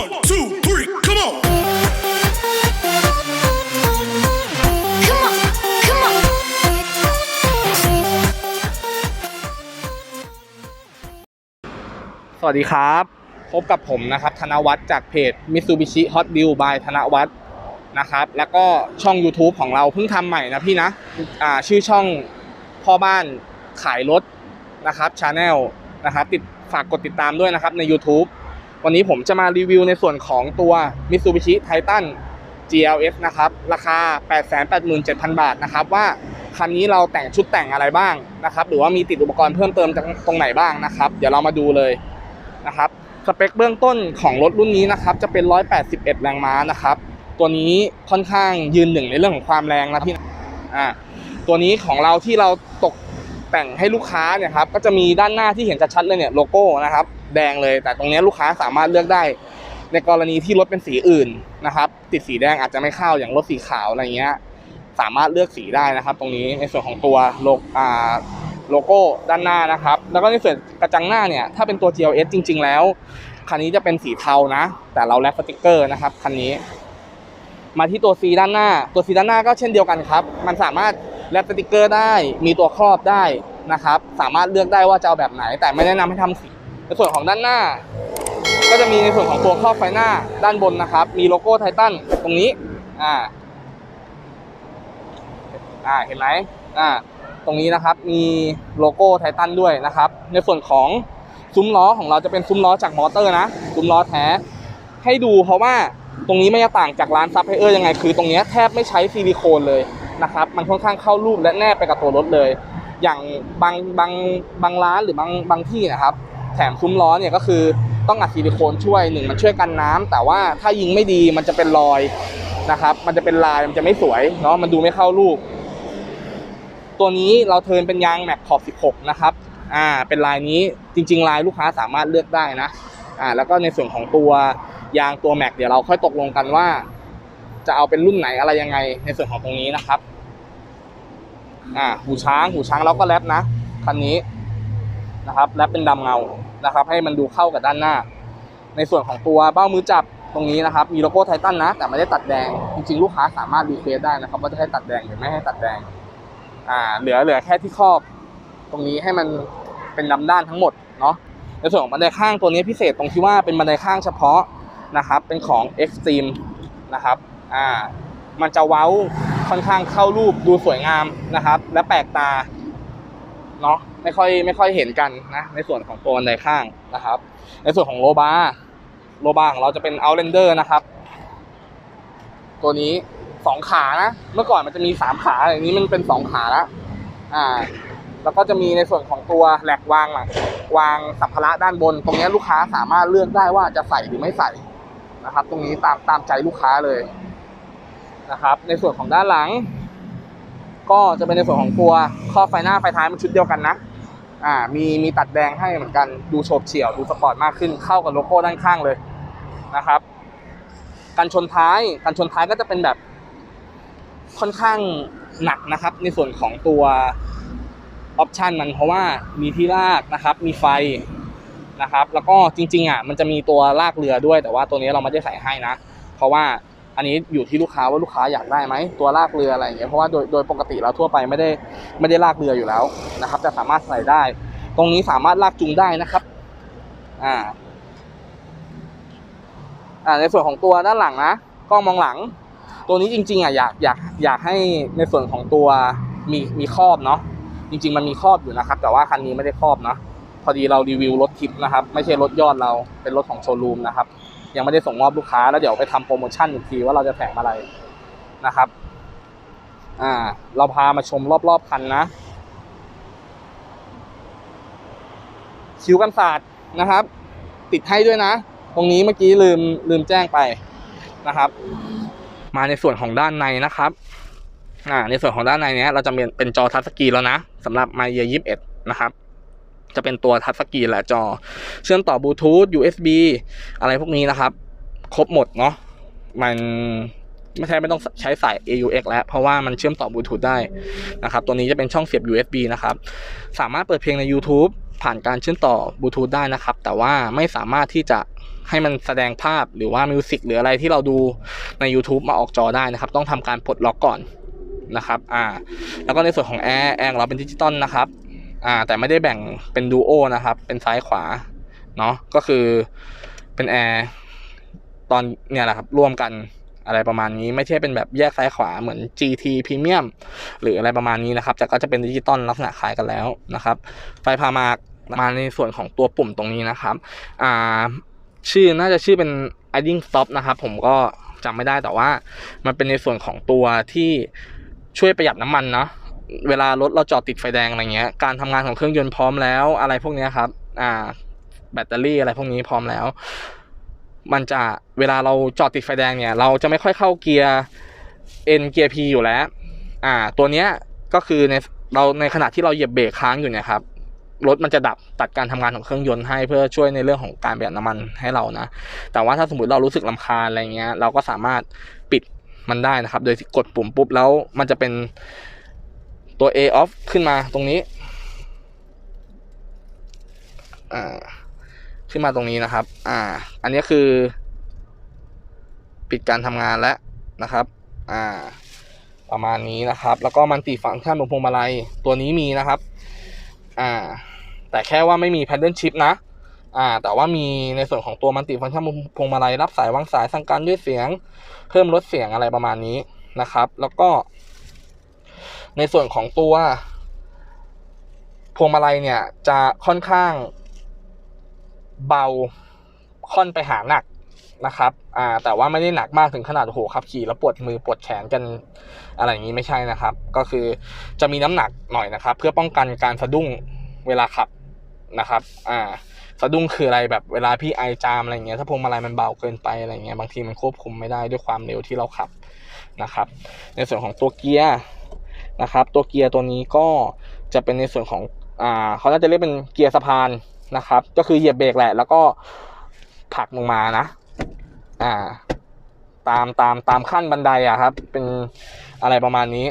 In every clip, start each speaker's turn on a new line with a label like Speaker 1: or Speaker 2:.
Speaker 1: One, two, three, come on.
Speaker 2: Come on, come on.
Speaker 3: สวัสดีครับ พบกับผมนะครับ ธนวัฒน์จากเพจ Mitsubishi Hot Deal by ธนวัฒน์นะครับ แล้วก็ช่อง YouTube ของเราเพิ่งทำใหม่นะพี่นะอ่าชื่อช่องพ่อบ้านขายรถนะครับชาแนลนะครับติดฝากกดติดตามด้วยนะครับใน YouTube วันนี้ผมจะมารีวิวในส่วนของตัว Mitsubishi Titan GLS นะครับ ราคา 887,000 บาทนะครับ ว่าคันนี้เราแต่งชุดแต่งอะไรบ้างนะครับ หรือว่ามีติดอุปกรณ์เพิ่มเติมตรงไหนบ้างนะครับ เดี๋ยวเรามาดูเลยนะครับ สเปคเบื้องต้นของรถรุ่นนี้นะครับ จะเป็น 181 แรงม้านะครับ ตัวนี้ค่อนข้างยืนหนึ่งในเรื่องของความแรงนะพี่อ่าตัวนี้ของเราที่เราตกแต่งให้ลูกค้าเนี่ยครับ ก็จะมีด้านหน้าที่เห็นชัดๆเลยเนี่ยโลโก้นะครับ แดงเลย แต่ตรงนี้ลูกค้าสามารถเลือกได้ ในกรณีที่รถเป็นสีอื่นนะครับ ติดสีแดงอาจจะไม่เข้าอย่างรถสีขาวอะไรเงี้ยสามารถเลือกสีได้นะครับ ตรงนี้ในส่วนของตัวโลโลโก้ด้านหน้านะครับ แล้วก็ในส่วนกระจังหน้าเนี่ยถ้าเป็นตัว GLS จริง ๆ แล้วคันนี้จะเป็นสีเทานะ แต่เราแลปสติกเกอร์นะครับคันนี้ มาที่ตัว C ด้านหน้า ตัว C ด้านหน้าก็เช่นเดียวกันครับ มันสามารถแลปสติกเกอร์ได้ มีตัวครอบได้นะครับ สามารถเลือกได้ว่าจะเอาแบบไหน แต่ไม่แนะนำให้ทำสี ในส่วนของด้านหน้า ก็จะมีในส่วนของตัวครอบไฟหน้าด้านบนนะครับ มีโลโก้ไททันตรงนี้อ่าอ่าเห็นไหมอ่าตรงนี้นะครับมีโลโก้ไททันด้วยนะครับ ในส่วนของซุ้มล้อของเราจะเป็นซุ้มล้อจากมอเตอร์นะซุ้มล้อแท้ ให้ดูเพราะว่าตรงนี้ไม่ต่างจากร้านซับไฮเออร์ยังไงคือตรงนี้แทบไม่ใช้ซิลิโคนเลยนะครับ มันค่อนข้างเข้ารูปและแนบไปกับตัวรถเลย อย่างบางบางบางร้านหรือบางบางที่นะครับ แถมซุ้มล้อเนี่ยก็คือต้องอัดซิลิโคนช่วยหนึ่งมันช่วยกันน้ำแต่ว่าถ้ายิงไม่ดีมันจะเป็นรอยนะครับ มันจะเป็นลายมันจะไม่สวยเนาะมันดูไม่เข้ารูปตัวนี้เราเทินเป็นยางแม็กขอบ 16 นะครับอ่าเป็นลายนี้จริง ๆ ลายลูกค้าสามารถเลือกได้นะอ่าแล้วก็ในส่วนของตัวยางตัวแม็กเดี๋ยวเราค่อยตกลงกันว่า จะเอาเป็นรุ่นไหนอะไรยังไงในส่วนของตรงนี้นะครับอ่าหูช้างหูช้างเราก็แรปนะคันนี้นะครับแรปเป็นดำเงา นะครับ ให้มันดูเข้ากับด้านหน้า ในส่วนของตัวเบ้ามือจับตรงนี้นะครับ มีโลโก้ไททันนะ แต่ไม่ได้ตัดแดง จริงๆ ลูกค้าสามารถรีเควสได้นะครับ ว่าจะให้ตัดแดงหรือไม่ให้ตัดแดง อ่า เหลือเหลือแค่ที่ครอบ ตรงนี้ให้มันเป็นดำด้านทั้งหมดเนาะ ในส่วนของบันไดข้างตัวนี้พิเศษตรงที่ว่าเป็นบันไดข้างเฉพาะนะครับ เป็นของ Extreme นะครับ อ่า มันจะเว้าค่อนข้างเข้ารูปดูสวยงามนะครับ และแปลกตา เนาะไม่ค่อยไม่ค่อยเห็นกันนะในส่วนของตัวบันไดข้างนะครับ ในส่วนของโลบาร์โลบาร์ของเราจะเป็น Outlander นะครับ ตัวนี้สองขานะ เมื่อก่อนมันจะมีสามขาอย่างนี้มันเป็นสองขาละอ่า แล้วก็จะมีในส่วนของตัวแหลกวางหลังวางสัมภาระด้านบน ตรงนี้ลูกค้าสามารถเลือกได้ว่าจะใส่หรือไม่ใส่นะครับ ตรงนี้ตามตามใจลูกค้าเลยนะครับ ในส่วนของด้านหลัง ก็จะเป็นในส่วนของตัวครอไฟหน้าไฟท้ายมันชุดเดียวกันนะอ่ามีมีตัดแดงให้เหมือนกันดูโฉบเฉี่ยวดูสปอร์ตมากขึ้นเข้ากับโลโก้ด้านข้างเลยนะครับการชนท้ายการชนท้ายก็จะเป็นแบบค่อนข้างหนักนะครับ ในส่วนของตัวออปชันมันเพราะว่ามีที่ลากนะครับ มีไฟนะครับ แล้วก็จริงๆอะมันจะมีตัวลากเรือด้วย แต่ว่าตัวนี้เราไม่ได้ใส่ให้นะ เพราะว่า อันนี้อยู่ที่ลูกค้าว่าลูกค้าอยากได้ไหมตัวลากเรืออะไรอย่างเงี้ยเพราะว่าโดยโดยปกติเราทั่วไปไม่ได้ไม่ได้ลากเรืออยู่แล้วนะครับแต่สามารถใส่ได้ ตรงนี้สามารถลากจูงได้นะครับอ่าอ่าในส่วนของตัวด้านหลังนะกล้องมองหลัง ตัวนี้จริงๆอะอยากอยากอยากให้ในส่วนของตัวมีมีครอบเนาะจริง ๆ มันมีครอบอยู่นะครับ แต่ว่าคันนี้ไม่ได้ครอบเนาะพอดีเรารีวิวรถทิปนะครับ ไม่ใช่รถยอดเราเป็นรถของโชว์รูมนะครับ ยังไม่ได้ส่งมอบลูกค้าแล้วเดี๋ยวไปทำโปรโมชั่นอีกทีว่าเราจะแถมอะไรนะครับ อ่า เราพามาชมรอบๆคันนะ คิ้วกันศาสตร์นะครับ ติดให้ด้วยนะ ตรงนี้เมื่อกี้ลืมลืมแจ้งไปนะครับ มาในส่วนของด้านในนะครับอ่าในส่วนของด้านในเนี้ยเราจะเป็นเป็นจอทัชสกรีนแล้วนะสำหรับ m y Year 21นะครับ จะเป็นตัวทัชสกรีนแหละจอ เชื่อมต่อบลูทูธ USB อะไรพวกนี้นะครับ ครบหมดเนาะมันไม่ใช่ไม่ต้องใช้สาย AUX แล้ว เพราะว่ามันเชื่อมต่อบลูทูธได้นะครับ ตัวนี้จะเป็นช่องเสียบ USB นะครับ สามารถเปิดเพลงใน YouTube ผ่านการเชื่อมต่อบลูทูธได้นะครับ แต่ว่าไม่สามารถที่จะให้มันแสดงภาพหรือว่ามิวสิกหรืออะไรที่เราดูใน YouTube มาออกจอได้นะครับ ต้องทำการปลดล็อกก่อนนะครับ อ่า แล้วก็ในส่วนของแอร์แอร์เราเป็นดิจิตอลนะครับ อ่าแต่ไม่ได้แบ่งเป็นดูโอนะครับ เป็นซ้ายขวาเนาะก็คือเป็นแอร์ตอนเนี่ยแหละครับร่วมกันอะไรประมาณนี้ไม่ใช่เป็นแบบแยกซ้ายขวาเหมือน GT Premium หรืออะไรประมาณนี้นะครับ แต่ก็จะเป็นดิจิตอลลักษณะคล้ายกันแล้วนะครับ ไฟพามากมาในส่วนของตัวปุ่มตรงนี้นะครับ อ่า ชื่อน่าจะชื่อเป็น idling stop นะครับ ผมก็จำไม่ได้แต่ว่า มันเป็นในส่วนของตัวที่ช่วยประหยัดน้ำมันเนาะ เวลารถเราจอดติดไฟแดงอะไรเงี้ย การทำงานของเครื่องยนต์พร้อมแล้วอะไรพวกนี้ครับ อ่า แบตเตอรี่อะไรพวกนี้พร้อมแล้ว มันจะเวลาเราจอดติดไฟแดงเนี่ย เราจะไม่ค่อยเข้าเกียร์ N เกียร์ P อยู่แล้ว อ่า ตัวเนี้ยก็คือในเราในขณะที่เราเหยียบเบรกค้างอยู่เนี่ยครับรถมันจะดับตัดการทำงานของเครื่องยนต์ให้เพื่อช่วยในเรื่องของการประหยัดน้ำมันให้เรานะ แต่ว่าถ้าสมมติเรารู้สึกลำคาญอะไรเงี้ย เราก็สามารถปิดมันได้นะครับ โดยที่กดปุ่มปุ๊บแล้วมันจะเป็น ตัว A off ขึ้นมาตรงนี้อ่าขึ้นมาตรงนี้นะครับ อ่า อันนี้คือ ปิดการทำงานแล้วนะครับ อ่า ประมาณนี้นะครับ แล้วก็มันติฟังก์ชันบนพวงมาลัยตัวนี้มีนะครับ อ่า แต่แค่ว่าไม่มี paddle shift นะ อ่า แต่ว่ามีในส่วนของตัวมันติฟังก์ชันพวงมาลัยรับสายวางสายสั่งการด้วยเสียง เพิ่มลดเสียงอะไรประมาณนี้นะครับ แล้วก็ ในส่วนของตัวพวงมาลัยเนี่ยจะค่อนข้างเบาค่อนไปหาหนักนะครับอ่าแต่ว่าไม่ได้หนักมากถึงขนาดโหขับขี่แล้วปวดมือปวดแขนกันอะไรอย่างนี้ไม่ใช่นะครับ ก็คือจะมีน้ำหนักหน่อยนะครับ เพื่อป้องกันการสะดุ้งเวลาขับนะครับอ่าสะดุ้งคืออะไรแบบเวลาพี่ไอจามอะไรเงี้ยถ้าพวงมาลัยมันเบาเกินไปอะไรเงี้ยบางทีมันควบคุมไม่ได้ด้วยความเร็วที่เราขับนะครับ ในส่วนของตัวเกียร์ นะครับ ตัวเกียร์ตัวนี้ก็จะเป็นในส่วนของอ่าเขาน่าจะเรียกเป็นเกียร์สะพานนะครับ ก็คือเหยียบเบรกแหละ แล้วก็ผลักลงมานะอ่าตามตามตามขั้นบันไดอะครับ เป็นอะไรประมาณนี้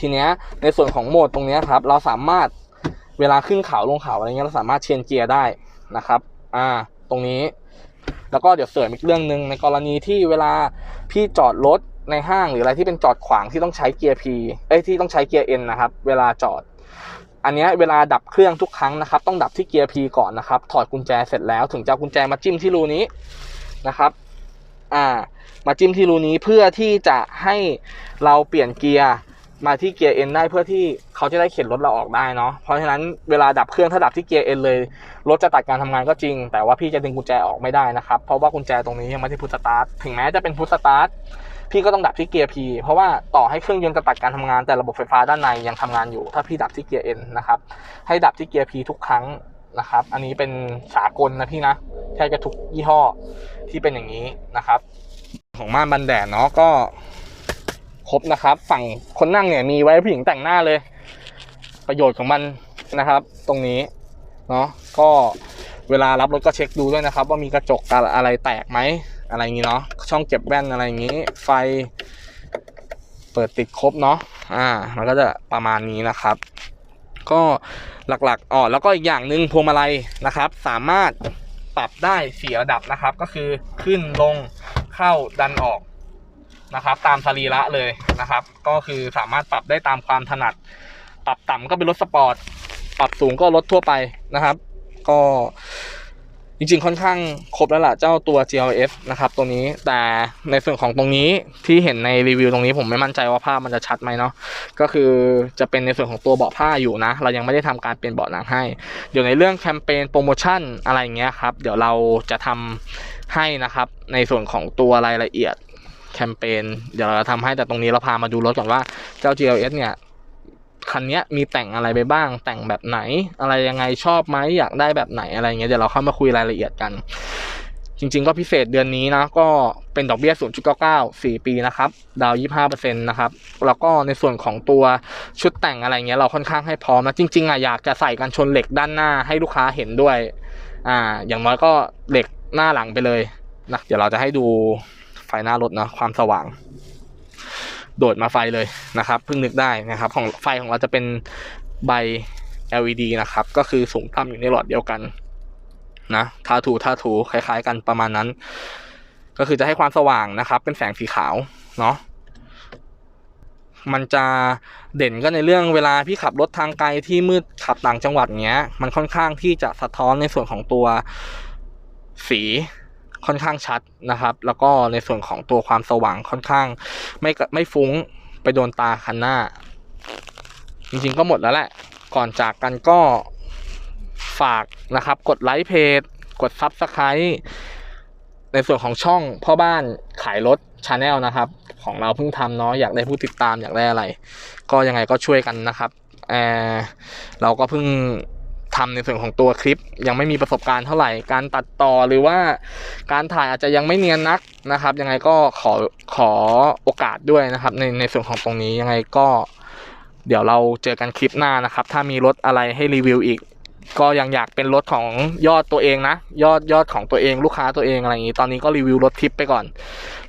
Speaker 3: ทีเนี้ยในส่วนของโหมดตรงเนี้ยครับ เราสามารถเวลาขึ้นเขาลงเขาอะไรเงี้ยเราสามารถเชนเกียร์ได้นะครับ อ่า ตรงนี้ แล้วก็เดี๋ยวเสริมอีกเรื่องหนึ่งในกรณีที่เวลาพี่จอดรถ ในห้างหรืออะไรที่เป็นจอดขวางที่ต้องใช้เกียร์ P เอ้ยที่ต้องใช้เกียร์ N นะครับ เวลาจอด อันนี้เวลาดับเครื่องทุกครั้งนะครับ ต้องดับที่เกียร์ P ก่อนนะครับ ถอดกุญแจเสร็จแล้วถึงจะเอากุญแจมาจิ้มที่รูนี้นะครับ อ่า มาจิ้มที่รูนี้เพื่อที่จะให้เราเปลี่ยนเกียร์มาที่เกียร์ N ได้เพื่อที่เขาจะได้เข็นรถเราออกได้เนาะเพราะฉะนั้นเวลาดับเครื่องถ้าดับที่เกียร์ N เลยรถจะตัดการทำงานก็จริง แต่ว่าพี่จะดึงกุญแจออกไม่ได้นะครับ เพราะว่ากุญแจตรงนี้ยังไม่ได้พุทสตาร์ทถึงแม้จะเป็นพุทสตาร์ท พี่ก็ต้องดับที่เกียร์ P เพราะว่าต่อให้เครื่องยนต์จะตัดการทำงานแต่ระบบไฟฟ้าด้านในยังทำงานอยู่ ถ้าพี่ดับที่เกียร์ N นะครับ ให้ดับที่เกียร์ P ทุกครั้งนะครับ อันนี้เป็นสากลนะพี่นะแค่จะทุกยี่ห้อที่เป็นอย่างนี้นะครับ ของม่านบันแดดเนาะก็ครบนะครับ ฝั่งคนนั่งเนี่ยมีไว้ผู้หญิงแต่งหน้าเลย ประโยชน์ของมันนะครับ ตรงนี้เนาะก็เวลารับรถก็เช็คดูด้วยนะครับ ว่ามีกระจกอะไรแตกไหม อะไรอย่างนี้เนาะช่องเก็บแว่นอะไรอย่างนี้ ไฟเปิดติดครบเนาะอ่ามันก็จะประมาณนี้นะครับ ก็หลักๆอ๋อแล้วก็อีกอย่างหนึ่งพวงมาลัยนะครับ สามารถปรับได้สี่ระดับนะครับ ก็คือขึ้นลงเข้าดันออกนะครับ ตามสรีระเลยนะครับ ก็คือสามารถปรับได้ตามความถนัด ปรับต่ำก็เป็นรถสปอร์ตปรับสูงก็รถทั่วไปนะครับ ก็ จริงๆ ค่อนข้างครบแล้วล่ะเจ้าตัว GLS นะครับตัวนี้แต่ในส่วนของตรงนี้ที่เห็นในรีวิวตรงนี้ผมไม่มั่นใจว่าภาพมันจะชัดไหมเนาะก็คือจะเป็นในส่วนของตัวเบาะผ้าอยู่นะ เรายังไม่ได้ทำการเปลี่ยนเบาะหนังให้ เดี๋ยวในเรื่องแคมเปญโปรโมชั่นอะไรเงี้ยครับเดี๋ยวเราจะทำให้นะครับในส่วนของตัวรายละเอียดแคมเปญเดี๋ยวเราจะทำให้แต่ตรงนี้เราพามาดูรถก่อนว่าเจ้า GLS เนี่ย คันนี้มีแต่งอะไรไปบ้าง แต่งแบบไหน อะไรยังไงชอบไหมอยากได้แบบไหนอะไรเงี้ยเดี๋ยวเราเข้ามาคุยรายละเอียดกัน จริง ๆ ก็พิเศษเดือนนี้นะ ก็เป็นดอกเบี้ย 0.99 4 ปีนะครับ ดาว 25%นะครับ แล้วก็ในส่วนของตัวชุดแต่งอะไรเงี้ยเราค่อนข้างให้พร้อมนะจริงๆอะอยากจะใส่กันชนเหล็กด้านหน้าให้ลูกค้าเห็นด้วย อ่า อย่างน้อยก็เหล็กหน้าหลังไปเลยนะเดี๋ยวเราจะให้ดูไฟหน้ารถนะความสว่าง โดดมาไฟเลยนะครับเพิ่งนึกได้นะครับ ของไฟของเราจะเป็นใบ LED นะครับ ก็คือสูงต่ำอยู่ในหลอดเดียวกันนะทาถูทาถูคล้าย ๆ กันประมาณนั้น ก็คือจะให้ความสว่างนะครับ เป็นแสงสีขาวเนาะมันจะเด่นก็ในเรื่องเวลาพี่ขับรถทางไกลที่มืดขับต่างจังหวัดเงี้ย มันค่อนข้างที่จะสะท้อนในส่วนของตัวสี ค่อนข้างชัดนะครับ แล้วก็ในส่วนของตัวความสว่างค่อนข้างไม่ไม่ฟุ้งไปโดนตาคันหน้า จริงๆก็หมดแล้วแหละ ก่อนจากกันก็ฝากนะครับ กดไลค์เพจ กดซับสไคร b ์ในส่วนของช่องพ่อบ้านขายรถชาแนลนะครับ ของเราเพิ่งทำเนาะอยากได้ผู้ติดตามอยากได้อะไร ก็ยังไงก็ช่วยกันนะครับเออเราก็เพิ่ง ทำในส่วนของตัวคลิป ยังไม่มีประสบการณ์เท่าไหร่ การตัดต่อหรือว่าการถ่ายอาจจะยังไม่เนียนนักนะครับ ยังไงก็ขอขอโอกาสด้วยนะครับ ในในส่วนของตรงนี้ยังไงก็ เดี๋ยวเราเจอกันคลิปหน้านะครับ ถ้ามีรถอะไรให้รีวิวอีก ก็ยังอยากเป็นรถของยอดตัวเองนะ ยอดยอดของตัวเองลูกค้าตัวเองอะไรอย่างนี้ ตอนนี้ก็รีวิวรถทิปไปก่อน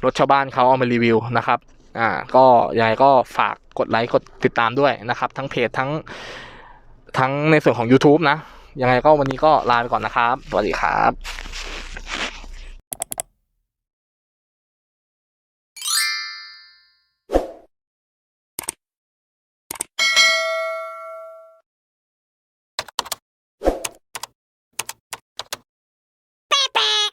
Speaker 3: รถชาวบ้านเขาเอามารีวิวนะครับอ่าก็ยังไงก็ฝากกดไลค์กดติดตามด้วยนะครับ ทั้งเพจทั้ง ทั้งในส่วนของ YouTube นะ ยังไงก็วันนี้ก็ลาไปก่อนนะครับ สวัสดีครับ